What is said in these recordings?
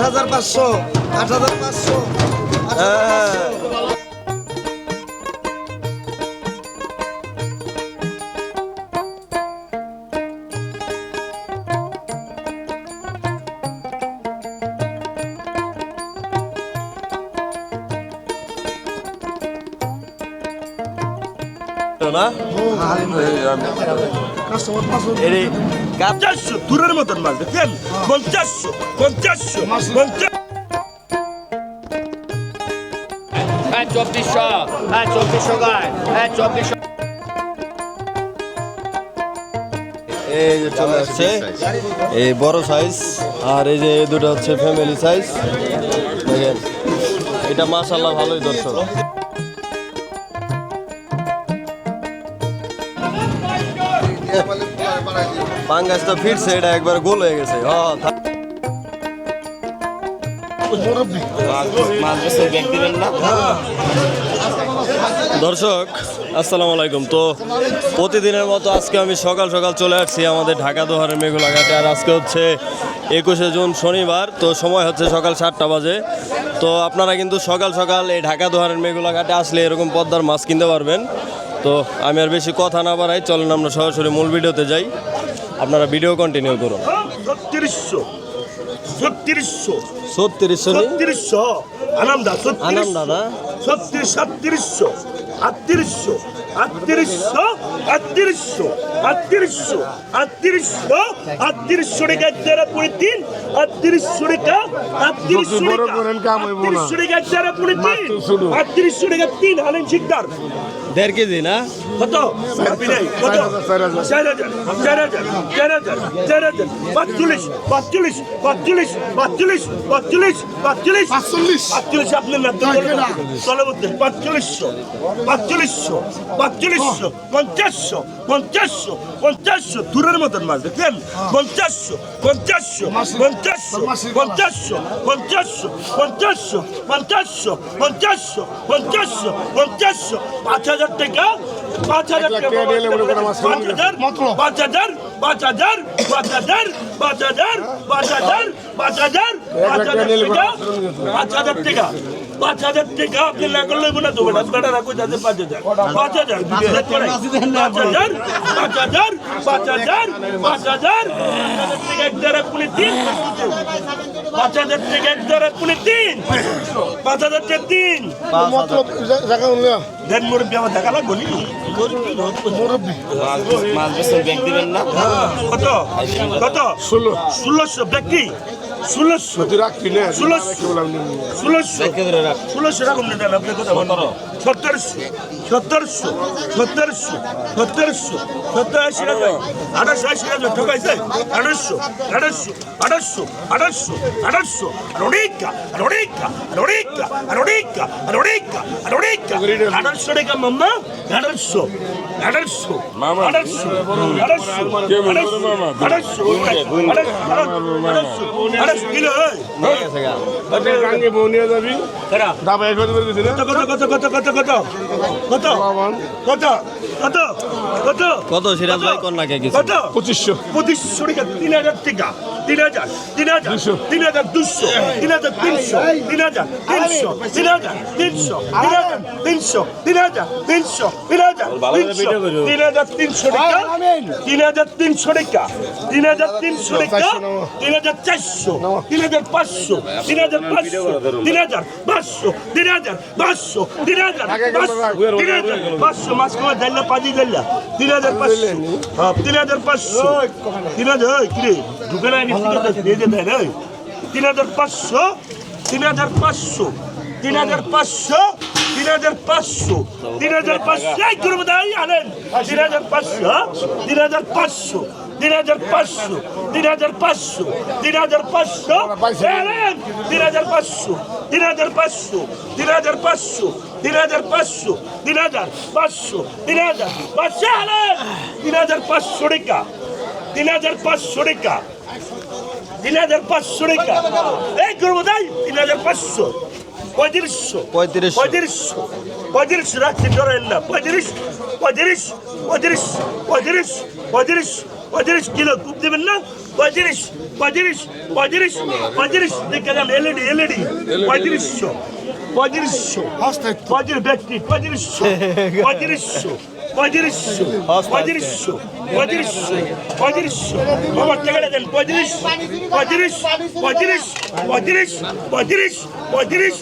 হাজার পাঁচশো আট হাজার পাঁচশো হ্যাঁ। না? পঞ্চাশশো দূরের মতন দেখেন পঞ্চাশশো পঞ্চাশশো পঞ্চাশ হ্যাঁ চব্বিশশো হ্যাঁ চব্বিশশো গায়ে হ্যাঁ চব্বিশশো। এই যে চলে আসছে এই বড় সাইজ আর এই যে এই দুটো হচ্ছে ফ্যামিলি সাইজ দেখেন এটা মাশাল্লাহ ভালোই দর্শক। পাঙ্গাসটা ফিরছে, এটা একবার গোল হয়ে গেছে। দর্শক, আসসালামু আলাইকুম। তো প্রতিদিনের মতো আজকে আমি সকাল সকাল চলে আসছি আমাদের ঢাকা দোহারের মেঘুলাঘাটে, আর আজকে হচ্ছে একুশে জুন শনিবার, তো সময় হচ্ছে সকাল সাতটা বাজে। তো আপনারা কিন্তু সকাল সকাল এই ঢাকা দোহারের মেঘুলাঘাটে আসলে এরকম পদ্মার মাছ কিনতে পারবেন। তো আমি আর বেশি কথা না বাড়াই, চলেন আমরা সরাসরি মূল ভিডিওতে যাই। আপনারা ভিডিও কন্টিনিউ করুন। ছত্রিশশো ছত্রিশশো ছত্রিশশো নি ছত্রিশশো আনামদা আনাম দাদা ছত্রিশ সাতত্রিশশো আটত্রিশশো আটত্রিশশো আটত্রিশশো আটত্রিশশো আটত্রিশশো আটত্রিশশো টাকা দ্বারা পড়ে তিন আটত্রিশশো টাকা আটত্রিশশো টাকা আটত্রিশশো টাকা দ্বারা পড়ে তিন আটত্রিশশো টাকা তিন হালেন শিকদার। দেড় কেজি না কত কত চার হাজার চার হাজার চার হাজার চার হাজার পাঁচচল্লিশ পাঁচচল্লিশ পাঁচচল্লিশ পাঁচচল্লিশ পাঁচচল্লিশ পাঁচচল্লিশ পাঁচচল্লিশ। পাঁচচল্লিশ আপনার না চলে বলতে পাঁচচল্লিশশো পাঁচচল্লিশশো পাঁচচল্লিশশো পঞ্চাশশো পঞ্চাশশো পঞ্চাশশো দূরের মতন মাছ দেখলেন পঞ্চাশশো পঞ্চাশশো পঞ্চাশশো পঞ্চাশশো পঞ্চাশশো পঞ্চাশশো পঞ্চাশশো পঞ্চাশশো পঞ্চাশশো পঞ্চাশশো পাঁচ হাজার টাকা পাঁচ হাজার টাকা পাঁচ হাজার পাঁচ হাজার পাঁচ হাজার পাঁচ হাজার পাঁচ হাজার পাঁচ হাজার পাঁচ হাজার পাঁচ হাজার টাকা পাঁচ হাজার টাকা। পাঁচ হাজার টাকা আপনি না করলে না তো বেটা বেটা রাখো যাতে পাঁচ হাজার। পাঁচ হাজার পাঁচ হাজার। পাঁচ হাজার পাঁচ হাজার পাঁচ হাজার টাকা এক দ্বারা পুনে তিন। পাঁচ হাজার টাকা এক দ্বারা পুনে তিন। পাঁচ হাজার টাকা তিন। মতলব জায়গা উনলে দেন মুরব্বী আমার দেখা লাগবো নি? মুরব্বী। কত? কত? ষোলো। ষোলোশো। ব্যক্তি ষোলোশো। তুই রাখবি না ষোলোশো। ষোলোশো ষোলোশো এরকম নেবে আপনি কথা বলো সত্তরশো সত্তরশো সত্তরশো সত্তরশো সত্তর আশি টাকা। আঠাশশো আশি টাকা ঠকাইছে। আঠাশশো আঠাশশো আঠাশশো আঠাশশো আঠাশশো রোডিকা রোডিকা রোডিকা রোডিকা রোডিকা রোডিকা আঠাশশো টাকা মাম্মা আঠাশশো আঠাশশো আঠাশশো আঠাশশো আঠাশশো আঠাশশো আঠাশশো কিলো এরা দাবা এক করে দিছি না কত কত কত কত কত কত কত কত কত কত সিরাজ ভাই কন্যাকে কিছু কত পঁচিশশো পঁচিশশো টাকা তিন হাজার টাকা তিন হাজার তিন হাজার তিন হাজার দুশো তিন হাজার তিনশো তিন হাজার তিনশো তিন হাজার তিনশো তিন হাজার তিনশো তিন হাজার তিনশো তিন হাজার তিনশো তিন হাজার তিনশো টাকা তিন হাজার তিনশো টাকা তিন হাজার তিনশো টাকা তিন হাজার চারশো তিন হাজার পাঁচশো তিন হাজার পাঁচশো তিন হাজার পাঁচশো তিন হাজার পাঁচশো তিন হাজার পাঁচশো তিন হাজার পাঁচশো মাস কমা জানলা পাঁচই তিন হাজার পাঁচশো হ্যাঁ তিন হাজার পাঁচশো তিন হাজার কিরে দোকানে আনি দিয়ে দে ওই তিন হাজার পাঁচশো তিন হাজার পাঁচশো তিন হাজার পাঁচশো তিন হাজার পাঁচশো তিন হাজার পাঁচশো এই করব তাই আনেন তিন হাজার পাঁচশো তিন হাজার পাঁচশো তিন হাজার পাঁচশো তিন হাজার পাঁচশো তিন হাজার পাঁচশো তিন হাজার পাঁচশো তিন হাজার পাঁচশো তিন হাজার পাঁচশো তিন হাজার পাঁচশো তিন হাজার পাঁচশো তিন হাজার পাঁচশো তিন হাজার পাঁচশো টাকা তিন হাজার পাঁচশো টাকা তিন হাজার পাঁচশো টাকা। এই করব তাই তিন হাজার পাঁচশো পঁয়ত্রিশশো পঁয়ত্রিশশো। পঁয়ত্রিশশো পঁয়ত্রিশ রাখছি ধরেন না পঁয়ত্রিশ পঁয়ত্রিশ পঁয়ত্রিশ পঁয়ত্রিশ পঁয়ত্রিশ পঁয়ত্রিশ কিলো খুব দেবেন না? পঁয়ত্রিশ পঁয়ত্রিশ পঁয়ত্রিশ পঁয়ত্রিশ দেখে এলইডি এলইডি পঁয়ত্রিশশো। পঁয়ত্রিশশো পঁয়ত্রিশ ব্যক্তি পঁয়ত্রিশশো পঁয়ত্রিশশো পঁয়ত্রিশশো পঁয়ত্রিশশো পঁয়ত্রিশশো পঁয়ত্রিশশো আমার টাকাটা দেন পঁয়ত্রিশ পঁয়ত্রিশ পঁয়ত্রিশ পঁয়ত্রিশ পঁয়ত্রিশ পঁয়ত্রিশ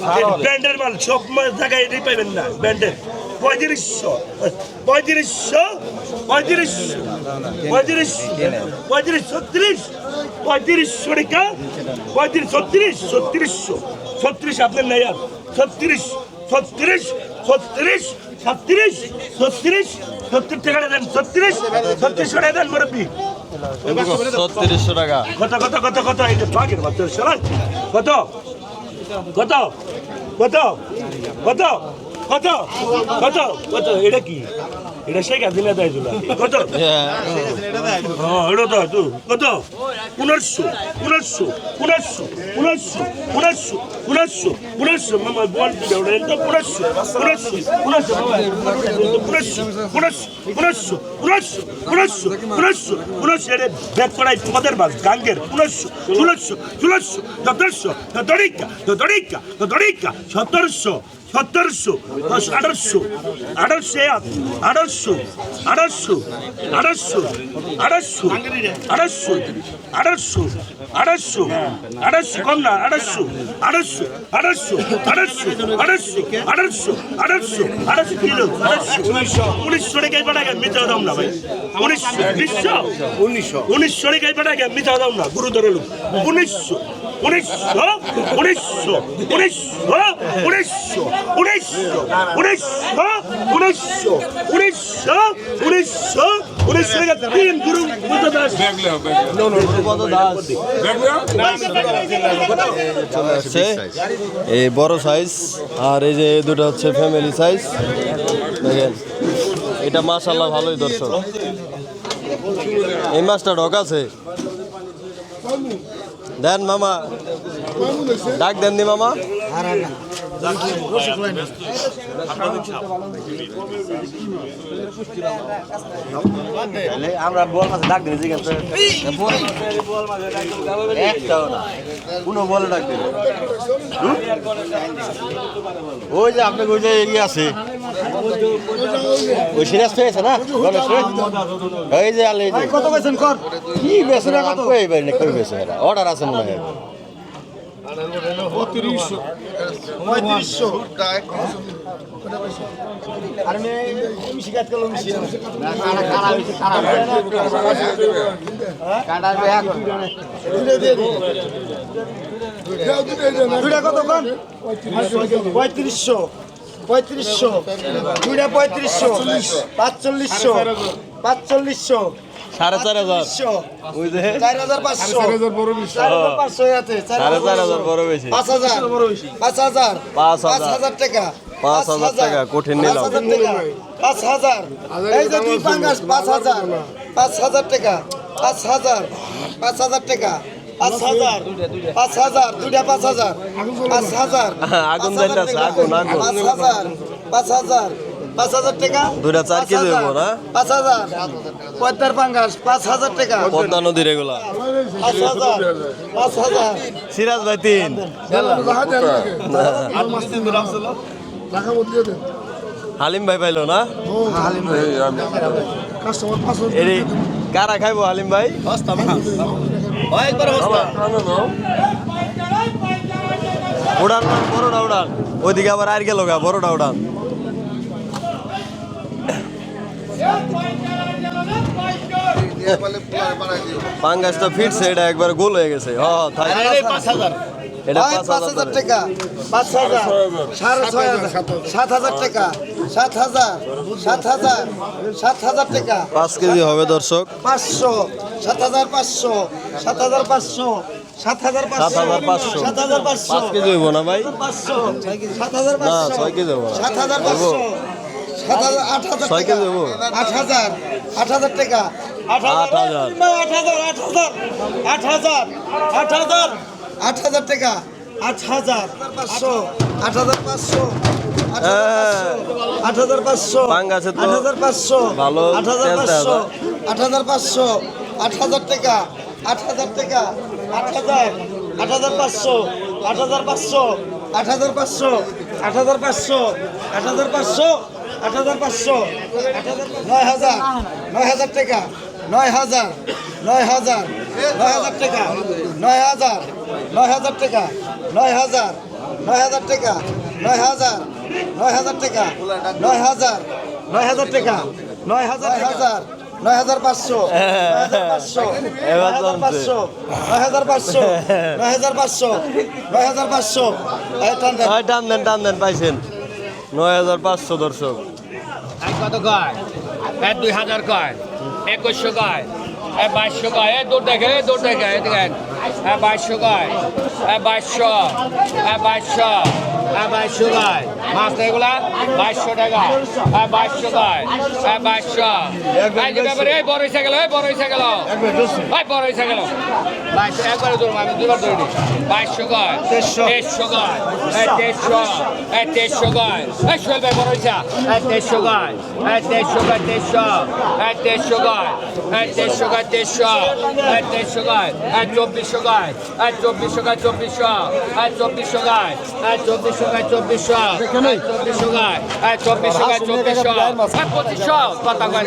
ব্র্যান্ডের মাল সব মাল জায়গায় এটাই পাইবেন না ব্র্যান্ডের পঁয়ত্রিশশো পঁয়ত্রিশশো পঁয়ত্রিশশো পঁয়ত্রিশ পঁয়ত্রিশ ছত্রিশ পঁয়ত্রিশশো টাকা পঁয়ত্রিশ ছত্রিশ ছত্রিশশো ছত্রিশ আপনার নাই আর ছত্রিশ ছত্রিশ ছত্রিশ ছত্রিশ ছত্রিশ ছত্রিশ টাকা দেন ছত্রিশ ছত্রিশ টাকা দেন মুরব্বী। ছত্রিশশো টাকা। কত কত কত কত? এই যে পাখির কত? কত? কত? কত? কত? কত? কত? এটা কি? এটা শেখ হাসিনা দেয় তুলা কত হ্যাঁ হ্যাঁ এটা তো তু কত পনেরোশো পনেরোশো পনেরোশো পনেরোশো পনেরোশো পনেরোশো পনেরোশো মামা বল দিলে ওটা পনেরোশো পনেরোশো মামা পনেরোশো পনেরোশো পনেরোশো পনেরোশো পনেরোশো পনেরোশো পনেরোশো এটা ব্যাগ করাই তোমাদের মাছ গাঙ্গের পনেরোশো ষোলোশো ষোলোশো সতেরোশো সতেরিকা সতেরিকা সতেরিকা সতেরোশো সতেরোশো আঠারোশো আঠারোশো এক আঠারোশো আঠারোশো আঠারোশো আঠারোশো আঠারোশো আঠারোশো আঠারোশো আঠারোশো কম না আঠারোশো আঠারোশো আঠারোশো আঠারোশো আঠারোশো আঠারোশো আঠারোশো আঠারোশো কিলো আঠারোশো উনিশশো টাকায় পাঠাগে মিথ্যা দাম না ভাই উনিশশো বিশশো উনিশশো উনিশশো টাকায় পাঠাগে মিথ্যা দাম না গুরুতর লোক উনিশশো উনিশশো উনিশশো উনিশশো উনিশশো এই বড় সাইজ আর এই যে দুটো হচ্ছে ফ্যামিলি সাইজ দেখেন, এটা মাশাল্লাহ ভালোই দর্শক। এই মাছটা ঢক আছে। দেন মামা, ডাক দেন দি মামা? আমরা বল মাছ ডাক দিই জিজ্ঞেস একটাও না কোনো বলে ডাক দিই ওই যে আপনাকে ওই যে ইয়ে আছে ওই সিরিয়াস পেয়েছে না এই যে আলে কত বেছেন কর। কি বেছেন কত? কই বাইরে কই বেছে অর্ডার আছে মনে হয়। পঁয়ত্রিশশো। পঁয়ত্রিশশো। দুইটা পঁয়ত্রিশশো। পাঁচচল্লিশশো। পাঁচচল্লিশশো সাড়ে চার হাজার ওই যে চার হাজার পাঁচশো চার হাজার পাঁচশো আছে সাড়ে চার হাজার বড় বেশি পাঁচ হাজার পাঁচ হাজার পাঁচ হাজার। টাকা পাঁচ হাজার টাকা, কঠিন নিলাম। পাঁচ হাজার টাকা পাঁচ হাজার এই যে দুই পাঙ্গাস পাঁচ হাজার পাঁচ হাজার টাকা পাঁচ হাজার পাঁচ হাজার টাকা পাঁচ হাজার পাঁচ হাজার দুইটা পাঁচ হাজার পাঁচ হাজার আগুন পাঁচ হাজার। পাঁচ হাজার পাঁচ হাজার পাঁচ হাজার টাকা। দুইটা চার পাঁচ কেজি হাজার, হইবো না? পাঁচ হাজার। পদ্মার পাঙ্গাস পাঁচ হাজার টাকা। পদ্মা নদীর এগুলা। পাঁচ হাজার। পাঁচ হাজার। সিরাজ ভাই তিন। টাকা মতো দিয়ে দেন হালিম ভাই পাইলো না? এর কারা খাইবো হালিম ভাই? উড়ান উড়ান, বড়টা উড়ান। ওইদিকে আবার আর গেল গা বড়টা উড়ান। পাঙ্গাসটা ফিটছে এটা একবার গোল হয়ে গেছে। হ এটা পাঁচ হাজার টাকা। পাঁচ হাজার। সাড়ে ছয় হাজার। সাত হাজার টাকা। সাত হাজার। সাত হাজার। সাত হাজার টাকা। পাঁচ কেজি হবে দর্শক। পাঁচশো। সাত হাজার পাঁচশো। সাত হাজার পাঁচশো। সাত হাজার পাঁচশো। সাত হাজার পাঁচশো। পাঁচ কেজি হইব না ভাই? পাঁচশো সাত হাজার না পাঁচশো ছয় কেজি হব সাত হাজার পাঁচশো। আট হাজার ছয় টাকা কেজি হব? আট হাজার আট হাজার টাকা আট হাজার আট হাজার। আট হাজার আট হাজার আট হাজার আট হাজার আট হাজার টাকা আট হাজার পাঁচশো আট হাজার পাঁচশো আট হাজার পাঁচশো, আট হাজার পাঁচশো ভালো আট হাজার পাঁচশো আট হাজার পাঁচশো আট হাজার টাকা আট হাজার টাকা আট হাজার আট হাজার পাঁচশো আট হাজার পাঁচশো আট হাজার পাঁচশো আট হাজার পাঁচশো আট হাজার পাঁচশো আট হাজার পাঁচশো নয় হাজার নয় হাজার টাকা নয় হাজার নয় হাজার নয় হাজার টাকা নয় হাজার নয় হাজার টাকা নয় হাজার নয় হাজার টাকা নয় হাজার নয় হাজার টাকা নয় হাজার নয় হাজার টাকা নয় হাজার হাজার নয় হাজার পাঁচশো পাঁচশো নয় হাজার। পাঁচশো নয় হাজার পাঁচশো নয় হাজার পাঁচশো। হয় টান দেন টান দেন পাইছেন নয় হাজার পাঁচশো দর্শক। কত কয়? এক দুই হাজার কয়। একুশশো কয়। এ বাইশশো কয়। এ দূর দেখে দূর দেখে দেখেন। এ বাইশশো কয়। এ বাইশশো। এ বাইশশো। এ বাইশশো কয় মাছ তো এগুলা? বাইশশো টাকা। এ বাইশশো কয় এ বাইশশো। ব্যাপারে এই বড় হয়েছে গেল এই বড় হয়েছে গেল। এই বড় হয়েছে গেল। বাইশশো একবারে ধরবো আমি দুবার ধরি বাইশশো কয় তেইশশো। কয় এই তেইশশো এই তেইশশো কয় এই সোহেল ভাই বড় হয়েছে। এই তেইশশো কয় এই তেইশশো কয় তেইশশো। এই তেইশশো কয় এই তেইশশো কয় তেইশশো। এই তেইশশো কয় এই চব্বিশশো কয় এই চব্বিশশো কয় চব্বিশশো। এই চব্বিশশো কয় এই চব্বিশশো। হ্যাঁ, গায় হ্যাঁ, চব্বিশশো চব্বিশশো গায় হ্যাঁ চব্বিশশো। গায় চব্বিশশো হ্যাঁ পঁচিশশো কথা কয়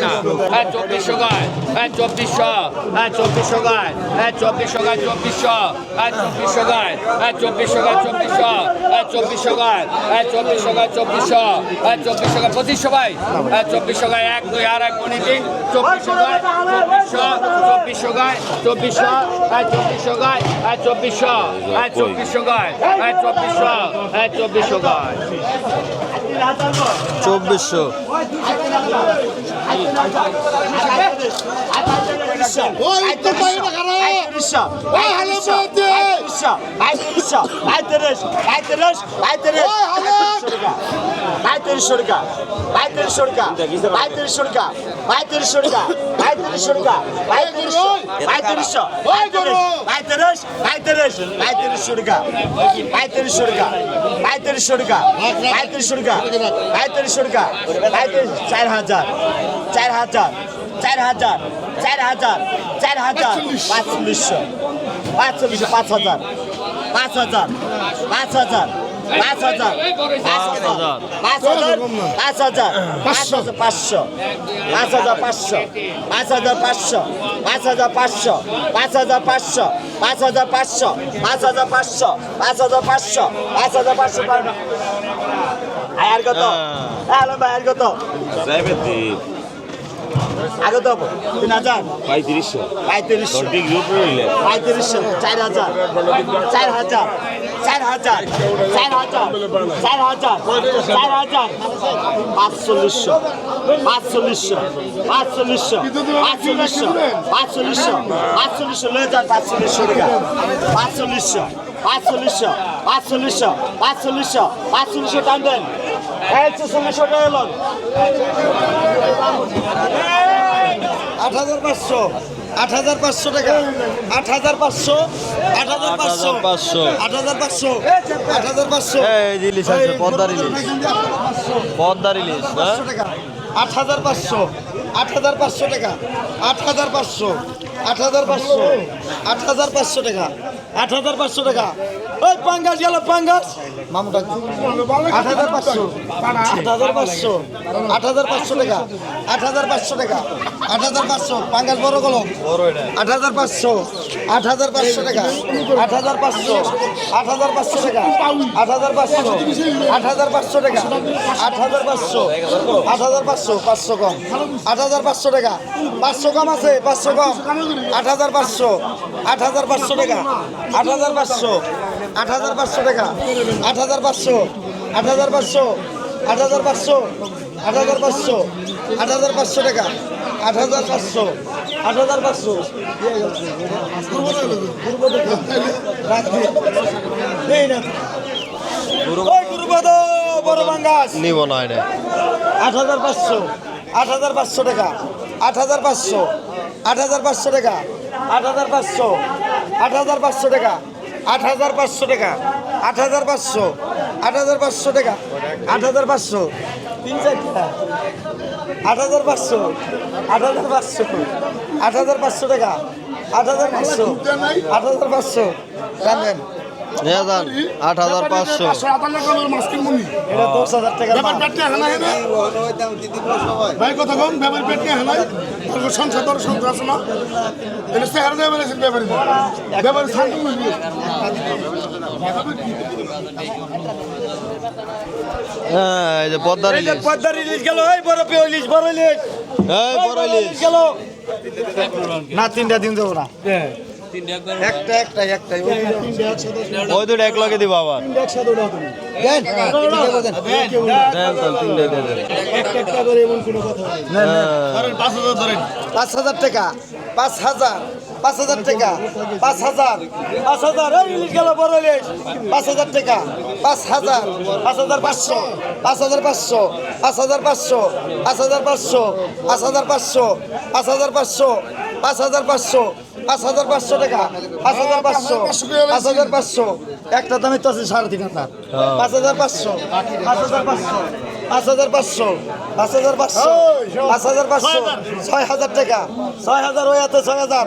হ্যাঁ চব্বিশশো গায় হ্যাঁ চব্বিশশো। হ্যাঁ চব্বিশশো গায় হ্যাঁ চব্বিশশো গায় চব্বিশশো। হ্যাঁ চব্বিশশো গায় হ্যাঁ চব্বিশশো গায় চব্বিশশো। হ্যাঁ চব্বিশশো গায় হ্যাঁ চব্বিশশো গায় চব্বিশশো। হ্যাঁ চব্বিশশো গায় পঁচিশশো ভাই হ্যাঁ চব্বিশশো গায় এক দুই আর এক উনিশ চব্বিশশো গায় চব্বিশশো চব্বিশশো গায় চব্বিশশো। হ্যাঁ চব্বিশশো গায় হ্যাঁ চব্বিশশো। হ্যাঁ চব্বিশশো গায় হ্যাঁ চব্বিশশো। হ্যাঁ চব্বিশশো কয় চব্বিশশো। বাইত্রিশশো টাকা বাইত্রিশশো টাকা বাইত্রিশশো টাকা বাইত্রিশশো টাকা বাইত্রিশশো টাকা বাইত্রিশশো বাইত্রিশশো বাইত্রিশ বাইত্রিশ বাইত্রিশশো টাকা বাইত্রিশশো টাকা বাইত্রিশশো টাকা বাইত্রিশশো টাকা বাইত্রিশশো টাকা বাইত্রিশ চার হাজার। চার হাজার চার হাজার চার হাজার চার হাজার পাঁচচল্লিশশো পাঁচচল্লিশশো পাঁচ হাজার পাঁচ হাজার পাঁচ হাজার পাঁচ হাজার পাঁচ হাজার পাঁচ হাজার পাঁচ হাজার পাঁচ হাজার পাঁচশো পাঁচ হাজার পাঁচশো পাঁচ হাজার পাঁচশো পাঁচ হাজার পাঁচশো পাঁচ হাজার পাঁচশো পাঁচ হাজার পাঁচশো পাঁচ হাজার পাঁচশো পাঁচ হাজার পাঁচশো পাঁচ হাজার পাঁচশো আয়ার কত? হ্যালো ভাই আয়ার কত? আগে তো তিন হাজার? পঁয়ত্রিশশো। পঁয়ত্রিশশো। পঁয়ত্রিশশো চার হাজার। চার হাজার। চার হাজার। চার হাজার। চার হাজার। চার হাজার। পাঁচচল্লিশশো। পাঁচচল্লিশশো। পাঁচচল্লিশশো। পাঁচচল্লিশশো। পাঁচচল্লিশশো। পাঁচচল্লিশশো লয়ে যান পাঁচচল্লিশশো টাকা। পাঁচচল্লিশশো। পাঁচচল্লিশশো। পাঁচচল্লিশশো। পাঁচচল্লিশশো। পাঁচচল্লিশশো টান দেন। একশো চল্লিশশো টাকা এলো আট হাজার পাঁচশো আট হাজার পাঁচশো টাকা আট হাজার পাঁচশো আট হাজার পাঁচশো 8,500 আট হাজার পাঁচশো আট হাজার পাঁচশো ইলিশ আছে পদ্মার ইলিশ পদ্মার ইলিশ হ্যাঁ আট হাজার পাঁচশো আট হাজার পাঁচশো টাকা আট হাজার পাঁচশো আট হাজার পাঁচশো আট হাজার পাঁচশো টাকা আট হাজার পাঁচশো টাকা ওই পাঙ্গাস গেল পাঙ্গাস মামুটা আট হাজার পাঁচশো আট হাজার পাঁচশো আট হাজার পাঁচশো টাকা আট হাজার পাঁচশো টাকা আট হাজার পাঁচশো পাঙ্গাস বড় কলম আট হাজার পাঁচশো আট হাজার পাঁচশো টাকা আট হাজার পাঁচশো আট হাজার পাঁচশো টাকা আট হাজার পাঁচশো আট হাজার পাঁচশো টাকা আট হাজার পাঁচশো আট হাজার পাঁচশো পাঁচশো কম আট হাজার পাঁচশো টাকা পাঁচশো কম আছে পাঁচশো কম আট হাজার পাঁচশো আট হাজার পাঁচশো টাকা আট হাজার পাঁচশো আট হাজার পাঁচশো টাকা আট হাজার পাঁচশো আট হাজার পাঁচশো আট হাজার পাঁচশো আট হাজার পাঁচশো আট হাজার পাঁচশো টাকা আট হাজার পাঁচশো আট হাজার পাঁচশো নিব না এটা আট হাজার পাঁচশো আট হাজার পাঁচশো টাকা আট হাজার পাঁচশো আট হাজার পাঁচশো টাকা আট হাজার পাঁচশো আট হাজার পাঁচশো টাকা আট হাজার পাঁচশো টাকা। আট হাজার পাঁচশো। আট হাজার পাঁচশো টাকা। আট হাজার পাঁচশো। তিন চারটা আট হাজার পাঁচশো। আট হাজার পাঁচশো। আট হাজার পাঁচশো টাকা। আট হাজার পাঁচশো। আট হাজার পাঁচশো। জানেন আট হাজার পাঁচশো। এটা দশ হাজার টাকা ব্যাপার পেট নিয়ে হানাই ভাই কথা কম ব্যাপার পেট নিয়ে হানাই তোর সংসার তোর সংসার আছে না? এটা চেহারা দেবে বলেছেন ব্যাপারে। ব্যাপারে শান্তি বুঝবি হ্যাঁ এই যে পদ্মার ইলিশ পদ্মার ইলিশ গেল এই বড় পেয়ে ইলিশ বড় ইলিশ এই বড় ইলিশ গেল। না তিনটা দিন দেবো না। একটা একটা একটা ওই দুটো এক লগে দিব আবার হ্যাঁ। পাঁচ হাজার টাকা পাঁচ হাজার পাঁচ হাজার টাকা পাঁচ হাজার পাঁচ হাজার ইলিশ গেল বড় ইলিশ পাঁচ হাজার টাকা পাঁচ হাজার পাঁচ হাজার পাঁচশো পাঁচ হাজার পাঁচশো পাঁচ হাজার পাঁচশো পাঁচ হাজার পাঁচশো পাঁচ হাজার পাঁচশো পাঁচ হাজার পাঁচশো পাঁচ হাজার পাঁচশো পাঁচ হাজার পাঁচশো টাকা। পাঁচ হাজার পাঁচশো। পাঁচ হাজার পাঁচশো। একটা দামে তো আছে সাড়ে তিন হাজার। পাঁচ হাজার পাঁচশো। পাঁচ হাজার পাঁচশো। পাঁচ হাজার পাঁচশো। পাঁচ হাজার পাঁচশো। পাঁচ হাজার পাঁচশো। ছয় হাজার। টাকা। ছয় হাজার ওই হাতে ছয় হাজার।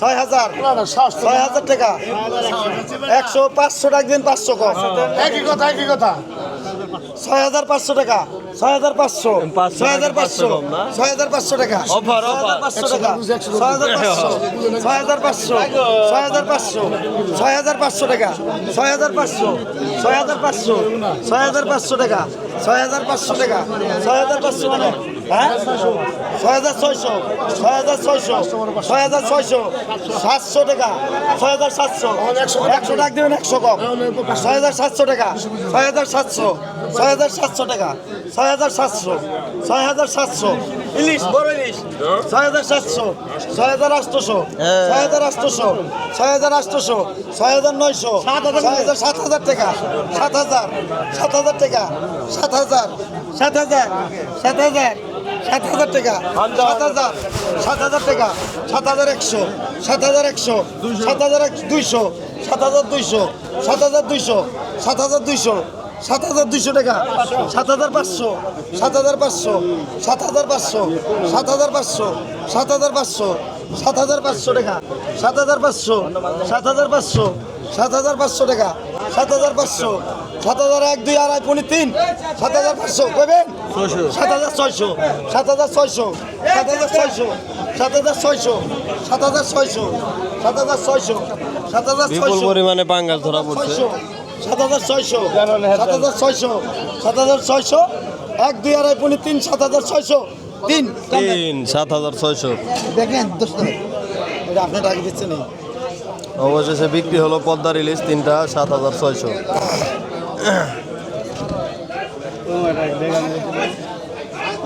ছয় হাজার। ছয় হাজার টাকা। একশো পাঁচশো টাকা দিন পাঁচশো কম। একই কথা একই কথা। ছয় হাজার পাঁচশো টাকা ছয় হাজার পাঁচশো ছয় হাজার টাকা, পাঁচশো? ছয় হাজার পাঁচশো টাকা offer। পাঁচশো টাকা ছয় হাজার পাঁচশো ছয় হাজার পাঁচশো ছয় হাজার পাঁচশো ছয় হাজার পাঁচশো টাকা ছয় হাজার পাঁচশো ছয় হাজার পাঁচশো ছয় হাজার পাঁচশো টাকা ছয় হাজার পাঁচশো টাকা ছয় হাজার পাঁচশো মানে হ্যাঁ ছয় হাজার ছয়শো ছয় হাজার ছয়শো ছয় হাজার ছয়শো সাতশো টাকা ছয় হাজার সাতশো একশো টাকা দেবেন একশো কম ছয় হাজার সাতশো টাকা ছয় হাজার সাতশো ছয় হাজার সাতশো টাকা। ছয় হাজার সাতশো। ছয় হাজার সাতশো। ইলিশ বড় ইলিশ। ছয় হাজার সাতশো। ছয় হাজার আটশোশো। ছয় হাজার আটশোশো। ছয় হাজার আটশোশো। ছয় হাজার নয়শো। ছয় হাজার সাত হাজার টাকা। সাত হাজার সাত হাজার টাকা। সাত হাজার সাত হাজার সাত হাজার সাত হাজার টাকা। সাত হাজার। সাত হাজার টাকা। সাত হাজার একশো। সাত হাজার একশো সাত হাজার দুইশো। সাত হাজার দুইশো। সাত হাজার দুইশো। সাত হাজার দুইশো। সাত হাজার দুইশো টাকা সাত হাজার পাঁচশো সাত হাজার পাঁচশো সাত হাজার পাঁচশো সাত হাজার পাঁচশো সাত হাজার পাঁচশো সাত হাজার পাঁচশো টাকা সাত হাজার পাঁচশো সাত হাজার পাঁচশো সাত হাজার পাঁচশো টাকা সাত হাজার পাঁচশো সাত হাজার এক দুই আড়াই পনেরো তিন সাত হাজার পাঁচশো কইবেন সাত হাজার ছয়শো সাত হাজার ছয়শো সাত হাজার ছয়শো সাত হাজার ছয়শো সাত হাজার ছয়শো সাত হাজার ছয়শো সাত হাজার ছয়শো পরিমাণে পাঙ্গাস ধরা পড়ছে সাত হাজার ছয়শো। সাত হাজার ছয়শো। সাত হাজার ছয়শো। এক দুই আড়াই তিন সাত হাজার ছয়শো। তিন তিন সাত হাজার ছয়শো। দেখেন দোস্ত এটা আপনার টাকা দিচ্ছেন অবশেষে বিক্রি হলো পদ্মার ইলিশ তিনটা সাত হাজার ছয়শো।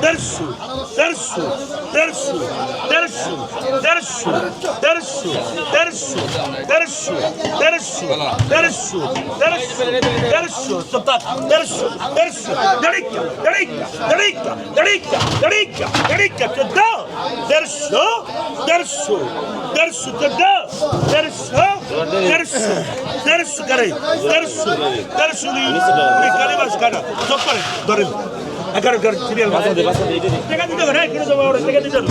তিন হাত বলতেছে ধর্মিয়া সব দেখেন সাতাশ এই সমস্ত বাইশ সাতাশ বারোশো একটু দাঁড়া সাতাশশো কেমন লাগে? সাতাশশো খদ্দের যাব গা? পুরো তিন খদ্দের যাব গা? সাতাশশো মামা টাকাটা দিতে পারেন মামা আল্লাহর আমি দিব এই এগারো সিরিয়াল টাকা দিতে হবে না কিনে যাব টাকা দিতে হবে।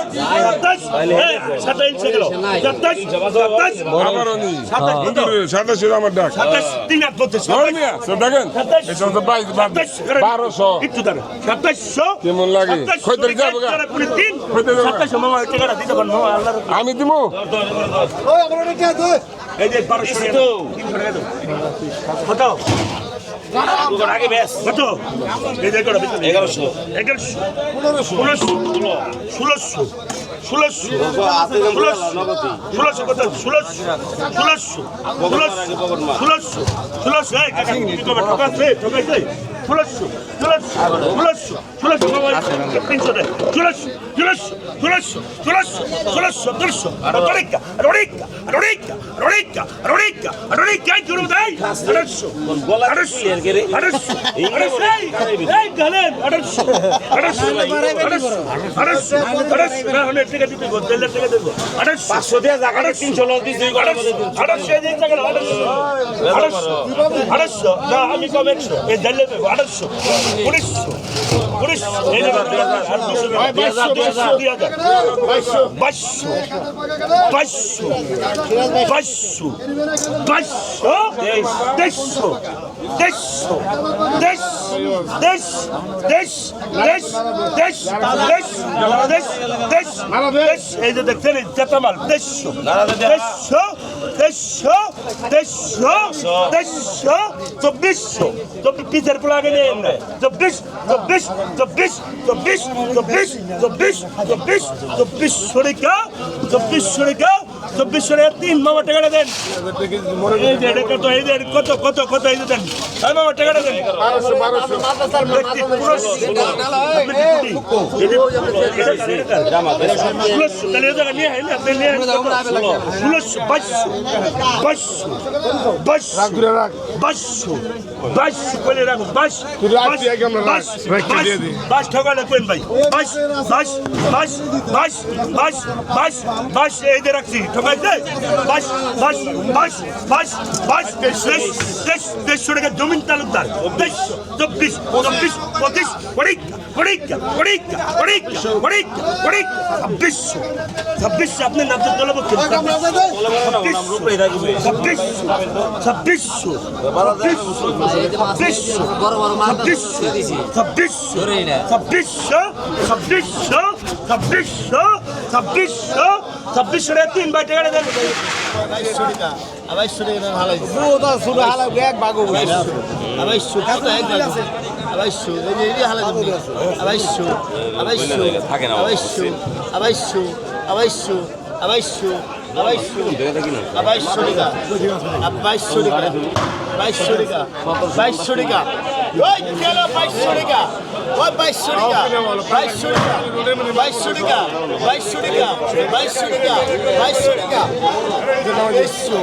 বারোশো। কেমন লাগে? আমি দিব এই যে বারোশো কত কাকা কি কবে ঠকাচ্ছে ঠকাইছে ষোলোশো ষোলোশো ষোলোশো ষোলোশো তিনশো দেয় ষোলোশো ষোলোশো ষোলোশো ষোলোশো ষোলোশো সতেরোশো রোডিকা রোডিকা পাঁচশো দিয়ে জায়গাটা তিনশো লোক দিচ্ছি আড়াইশো আড়াইশো না আমি কম একশো এই দেড় দেবো আড়াইশো উনিশশো Baixo! Baixo! Baixo! Baixo! Baixo! Baixo! Baixo! Baixo! Baixo! Baixo! Baixo! Baixo! Baixo! দেড়শো দেশ দেশ দেশ দেশ দেশ দেশ দেশ দেশ দেশ এই যে দেখছেন এই চেতামাল দেড়শো দেড়শো দেড়শো দেড়শো দেড়শো চব্বিশশো চব্বিশ পিসের প্লাগে নেই এমনি চব্বিশ চব্বিশ চব্বিশ চব্বিশ চব্বিশ চব্বিশ চব্বিশ চব্বিশ শরিকা চব্বিশ শরিকা চব্বিশ শরিকা তিন মামা টাকাটা দেন। এই যে এটা কত এই যে কত কত কত এই যে দেন। মামা টাকাটা দেন। বাস বলে রাখো বাস বাস বাস ঠকালে কোন ভাই? বাস বাস বাস বাস বাস বাস বাস এই দিয়ে রাখছি ঠকাইছে? বাস বাস বাস বাস বাস দেশ দেশ দেড়শো টাকা জমিন তালুকদার। দেড়শো চব্বিশ চব্বিশ পঁচিশ অনেক ঠকাইছে? বাইশ, বাইশ, বাইশ, বাইশ, বাইশ, তেইশ, তেইশ, তেইশশো টাকা জমিন তালুকদার পরীক্ষা পরীক্ষা পরীক্ষা পরীক্ষা পরীক্ষা পরীক্ষা ছাব্বিশশো ছাব্বিশশো আপনি নাচের দলে বলছেন ওই গেল বাইশশো টাকা ওই বাইশশো টাকা বাইশশো টাকা বাইশশো টাকা বাইশশো টাকা বাইশশো টাকা বাইশশো টাকা তেইশশো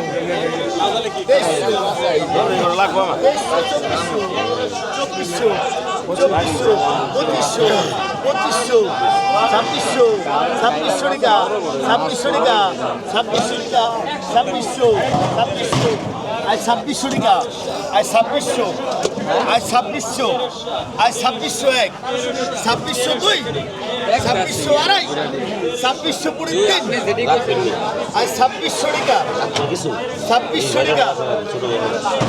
চব্বিশশো। চব্বিশশো পঁচিশশো। পঁচিশশো ছাব্বিশশো। ছাব্বিশশো টাকা ছাব্বিশশো টাকা ছাব্বিশশো টাকা ছাব্বিশশো। ছাব্বিশশো। আজ ছাব্বিশশো টাকা। আজ ছাব্বিশশো। আজ ছাব্বিশশো। আজ ছাব্বিশশো এক। ছাব্বিশশো দুই। ছাব্বিশশো আড়াই। ছাব্বিশশো কুড়ি তিন। আজ ছাব্বিশশো টাকা। ছাব্বিশশো টাকা।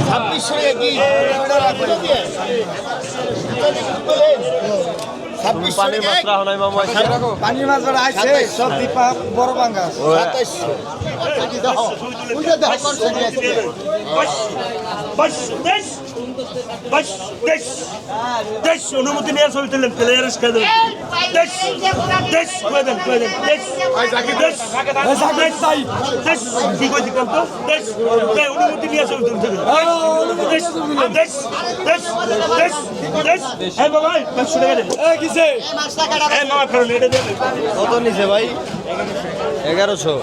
ছাব্বিশশো টাকা কি? পানির এক। মাত্রা হয় মামা। পানির মাছ ধরা আইছে সব দীপা বড় বাঙ্গা সাতাইশশো দেশ অনুমতি নিয়ে ছবি তুললেন প্লেয়ারের খেয়ে দেবেন দেশ দেশ করে দেন করে দেন দেশ দেশ কত নিছে ভাই এগারোশো